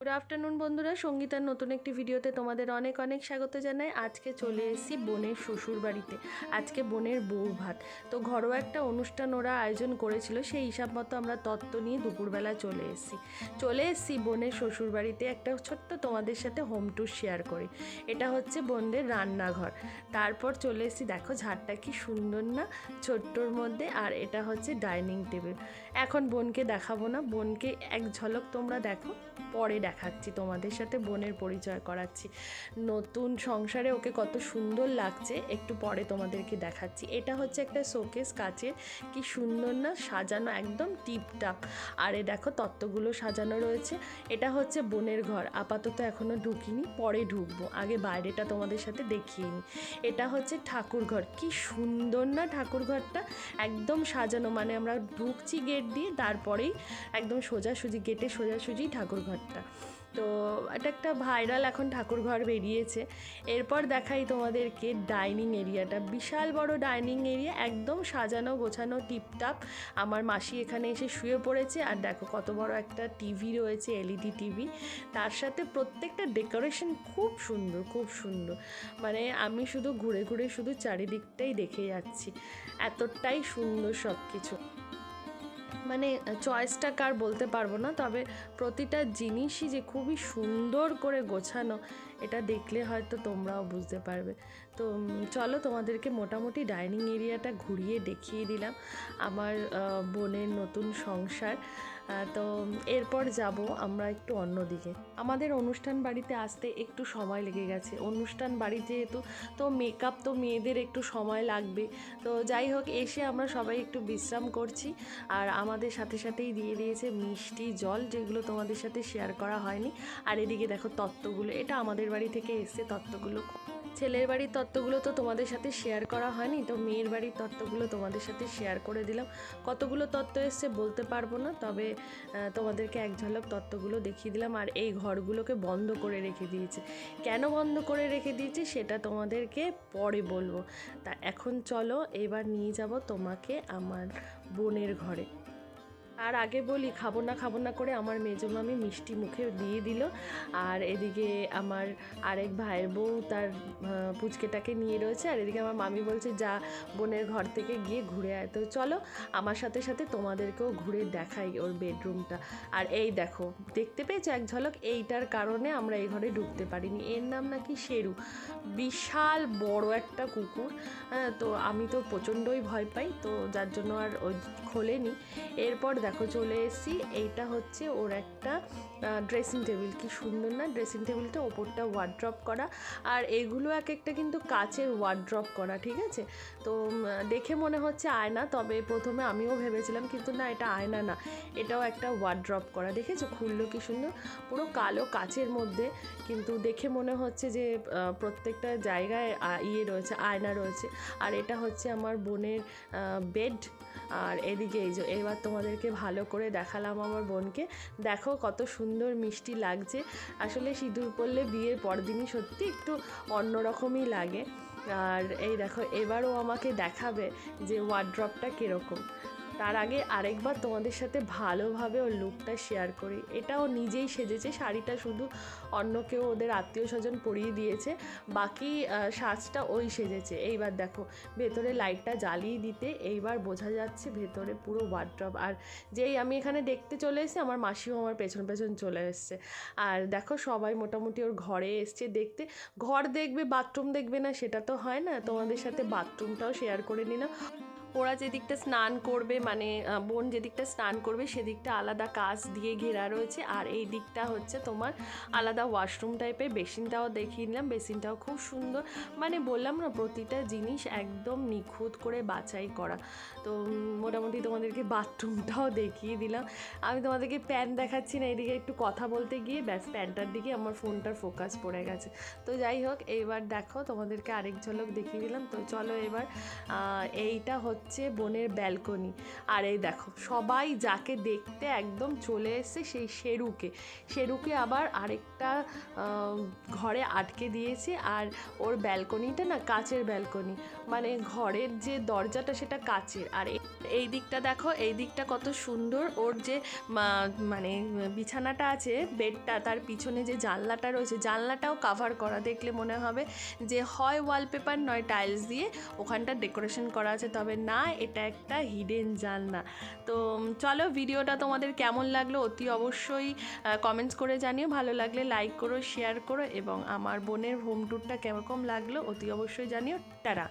Good afternoon বন্ধুরা। সঙ্গীতার নতুন একটি ভিডিওতে তোমাদের অনেক অনেক স্বাগত জানাই। আজকে চলে এসেছি বোনের শ্বশুর বাড়িতে। আজকে বোনের বউ ভাত। তো ঘরোয়া একটা অনুষ্ঠান ওরা আয়োজন করেছিল, সেই হিসাব মতো আমরা তত্ত্ব নিয়ে দুপুরবেলা চলে এসেছি। চলে এসেছি বোনের শ্বশুর বাড়িতে একটা ছোট্ট তোমাদের সাথে হোম ট্যুর শেয়ার করি। এটা হচ্ছে বোনদের রান্নাঘর। তারপর চলে এসেছি, দেখো ঝাড়টা কি সুন্দর না, ছোট্টর মধ্যে, আর এটা হচ্ছে ডাইনিং টেবিল। এখন বোনকে দেখাবো না। বোনকে এক ঝলক তোমরা দেখো, পরে দেখাচ্ছি, তোমাদের সাথে বোনের পরিচয় করাচ্ছি। নতুন সংসারে ওকে কত সুন্দর লাগছে, একটু পরে তোমাদেরকে দেখাচ্ছি। এটা হচ্ছে একটা শোকেস কাচের, কি সুন্দর না সাজানো, একদম টিপটাপ। আর এ দেখো তত্ত্বগুলো সাজানো রয়েছে। এটা হচ্ছে বোনের ঘর, আপাতত এখনও ঢুকিনি, পরে ঢুকবো। আগে বাইরেটা তোমাদের সাথে দেখিয়ে নিই এটা হচ্ছে ঠাকুর ঘর, কি সুন্দর না ঠাকুর ঘরটা, একদম সাজানো। মানে আমরা ঢুকছি গেট দিয়ে, তারপরেই একদম সোজাসুজি, গেটে সোজাসুজি ঠাকুর ঘরটা। তো এটা একটা ভাইরাল এখন ঠাকুর ঘর বেরিয়েছে। এরপর দেখাই তোমাদেরকে ডাইনিং এরিয়াটা বিশাল বড় ডাইনিং এরিয়া একদম সাজানো গোছানো টিপটাপ আমার মাসি এখানে এসে শুয়ে পড়েছে আর দেখো কত বড় একটা টিভি রয়েছে এলইডি টিভি তার সাথে প্রত্যেকটা ডেকোরেশন খুব সুন্দর খুব সুন্দর। মানে আমি শুধু ঘুরে ঘুরে শুধু চারিদিকটাই দেখে যাচ্ছি। এতটাই সুন্দর সব কিছু মানে চয়েসটা কার বলতে পারব না, তবে প্রতিটা জিনিসই যে খুবই সুন্দর করে গোছানো, এটা দেখলে হয়তো তোমরাও বুঝতে পারবে। তো চলো তোমাদেরকে মোটামুটি ডাইনিং এরিয়াটা ঘুরিয়ে দেখিয়ে দিলাম আমার বোনের নতুন সংসার। তো এরপর যাব আমরা একটু অন্যদিকে আমাদের অনুষ্ঠান বাড়িতে আসতে একটু সময় লেগে গেছে। অনুষ্ঠান বাড়ি যেহেতু, তো মেকআপ তো মেয়েদের একটু সময় লাগবে। তো যাই হোক, এসে আমরা সবাই একটু বিশ্রাম করছি। আর আমাদের সাথে সাথেই দিয়ে দিয়েছে মিষ্টি জল, যেগুলো তোমাদের সাথে শেয়ার করা হয়নি। আর এদিকে দেখো তত্ত্বগুলো, এটা আমাদের বাড়ি থেকে এসছে তত্ত্বগুলো। ছেলের বাড়ির তত্ত্বগুলো তো তোমাদের সাথে শেয়ার করা হয়নি, তো মেয়ের বাড়ির তত্ত্বগুলো তোমাদের সাথে শেয়ার করে দিলাম। কতগুলো তত্ত্ব এসছে বলতে পারব না, তবে তোমাদেরকে এক ঝলক তত্ত্বগুলো দেখিয়ে দিলাম আর এই ঘরগুলোকে বন্ধ করে রেখে দিয়েছে। কেন বন্ধ করে রেখে দিয়েছে সেটা তোমাদেরকে পরে বলব। তা এখন চলো, এবার নিয়ে যাব তোমাকে আমার বোনের ঘরে। আর আগে বলি, খাব না খাব না করে আমার মেজো মামি মিষ্টি মুখে দিয়ে দিল। আর এদিকে আমার আরেক ভাইয়ের বউ তার পুচকেটাকে নিয়ে রয়েছে। আর এদিকে আমার মামি বলছে, যা বোনের ঘর থেকে গিয়ে ঘুরে আয়। তো চলো, আমার সাথে সাথে তোমাদেরকেও ঘুরে দেখাই ওর বেডরুমটা। আর এই দেখো, দেখতে পেয়েছ এক ঝলক? এইটার কারণে আমরা এই ঘরে ঢুকতে পারিনি। এর নাম নাকি শেরু। বিশাল বড় একটা কুকুর। হ্যাঁ তো আমি তো প্রচণ্ডই ভয় পাই, তো যার জন্য আর ওই খোলেনি। এরপর দেখো চলে এসেছি। এইটা হচ্ছে ওর একটা ড্রেসিং টেবিল কি সুন্দর না? ড্রেসিং টেবিলটা ওপরটা ওয়ার্ড্রপ করা। আর এগুলো এক একটা কিন্তু কাচের ওয়ার্ড্রপ করা, ঠিক আছে? তো দেখে মনে হচ্ছে আয়না, তবে প্রথমে আমিও ভেবেছিলাম, কিন্তু না, এটা আয়না না। এটাও একটা ওয়ার্ড্রপ করা। দেখেছ? খুললো কি সুন্দর? পুরো কালো কাচের মধ্যে। কিন্তু দেখে মনে হচ্ছে যে প্রত্যেকটা জায়গায় ইয়ে রয়েছে, আয়না রয়েছে। আর এটা হচ্ছে আমার বোনের বেড আর এদিকে এই যে, এবার তোমাদেরকে ভালো করে দেখালাম আমার বোনকে। দেখো কত সুন্দর মিষ্টি লাগছে। আসলে সিঁদুর পরলে বিয়ের পরদিনই সত্যি একটু অন্যরকমই লাগে। আর এই দেখো, এবারও আমাকে দেখাবে যে ওয়ার্ড্রপটা কীরকম। তার আগে আরেকবার তোমাদের সাথে ভালোভাবে ওর লুকটা শেয়ার করি। এটাও নিজেই সেজেছে, শাড়িটা শুধু অন্য কেউ ওদের আত্মীয় স্বজন পরিয়ে দিয়েছে, বাকি সাজটা ওই সেজেছে। এইবার দেখো, ভেতরে লাইটটা জ্বালিয়ে দিতে এইবার বোঝা যাচ্ছে ভেতরে পুরো ওয়ার্ড্রপ আর যেই আমি এখানে দেখতে চলে এসেছি, আমার মাসিও আমার পেছন পেছন চলে এসছে। আর দেখো, সবাই মোটামুটি ওর ঘরে এসছে দেখতে। ঘর দেখবে বাথরুম দেখবে না, সেটা তো হয় না। তোমাদের সাথে বাথরুমটাও শেয়ার করে নিলাম। ওরা যেদিকটা স্নান করবে মানে বোন যেদিকটা স্নান করবে সেদিকটা আলাদা কাজ দিয়ে ঘেরা রয়েছে। আর এই দিকটা হচ্ছে তোমার আলাদা ওয়াশরুম টাইপের বেসিনটাও দেখিয়ে নিলাম বেসিনটাও খুব সুন্দর। মানে বললাম না, প্রতিটা জিনিস একদম নিখুঁত করে বাছাই করা। তো মোটামুটি তোমাদেরকে বাথরুমটাও দেখিয়ে দিলাম। আমি তোমাদেরকে প্যান দেখাচ্ছি না, এদিকে একটু কথা বলতে গিয়ে, ব্যাস প্যানটার দিকে আমার ফোনটার ফোকাস পড়ে গেছে। তো যাই হোক, এইবার দেখো তোমাদেরকে আরেক ঝলক দেখিয়ে দিলাম। তো চলো এবার এইটা হচ্ছে বোনের ব্যালকনি আর এই দেখো, সবাই যাকে দেখতে একদম চলে এসছে সেই শেরুকে। শেরুকে আবার আরেকটা ঘরে আটকে দিয়েছে আর ওর ব্যালকনিটা না কাচের ব্যালকনি মানে ঘরের যে দরজাটা সেটা কাচের। আর এই দিকটা দেখো, এই দিকটা কত সুন্দর। ওর যে মানে বিছানাটা আছে, বেডটা, তার পিছনে যে জানলাটা রয়েছে, জানলাটাও কাভার করা। দেখলে মনে হবে যে হয় ওয়ালপেপার নয় টাইলস দিয়ে ওখানটা ডেকোরেশন করা আছে। তবে না এটা একটা হিডেন জানলা। তো চলো ভিডিওটা তোমাদের কেমন লাগল অতি অবশ্যই কমেন্টস করে জানিও। ভালো লাগলে লাইক করো শেয়ার করো এবং আমার বোনের হোম ট্যুরটা কেরকম লাগল অতি অবশ্যই জানিও। টাটা!